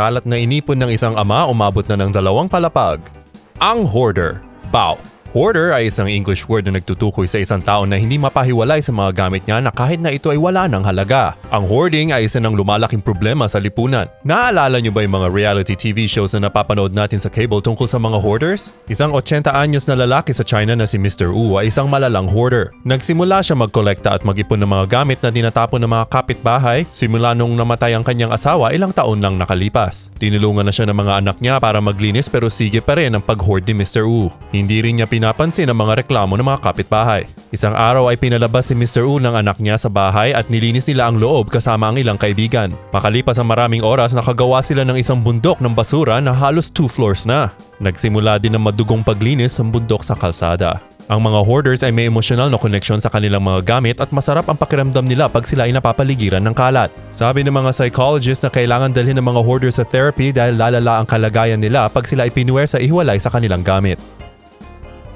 kalat na inipon ng isang ama umabot na ng dalawang palapag. Ang hoarder. Bow. Hoarder ay isang English word na nagtutukoy sa isang tao na hindi mapahiwalay sa mga gamit niya na kahit na ito ay wala ng halaga. Ang hoarding ay isa ng lumalaking problema sa lipunan. Naaalala niyo ba yung mga reality TV shows na napapanood natin sa cable tungkol sa mga hoarders? Isang 80 anyos na lalaki sa China na si Mr. Wu ay isang malalang hoarder. Nagsimula siya magkolekta at mag-ipon ng mga gamit na tinatapon ng mga kapitbahay simula nung namatay ang kanyang asawa ilang taon lang nakalipas. Tinulungan na siya ng mga anak niya para maglinis pero sige pa rin ang pag-hoard ni Mr. Wu. Hindi rin niya pinapansin ang mga reklamo ng mga kapitbahay. Isang araw ay pinalabas si Mr. Wu ng anak niya sa bahay at nilinis nila ang loob kasama ang ilang kaibigan. Makalipas ang maraming oras nakagawa sila ng isang bundok ng basura na halos two floors na. Nagsimula din ang madugong paglinis ng bundok sa kalsada. Ang mga hoarders ay may emosyonal na koneksyon sa kanilang mga gamit at masarap ang pakiramdam nila pag sila ay napapaligiran ng kalat. Sabi ng mga psychologists na kailangan dalhin ng mga hoarders sa therapy dahil lalala ang kalagayan nila pag sila ay pinuwer sa ihiwalay sa kanilang gamit.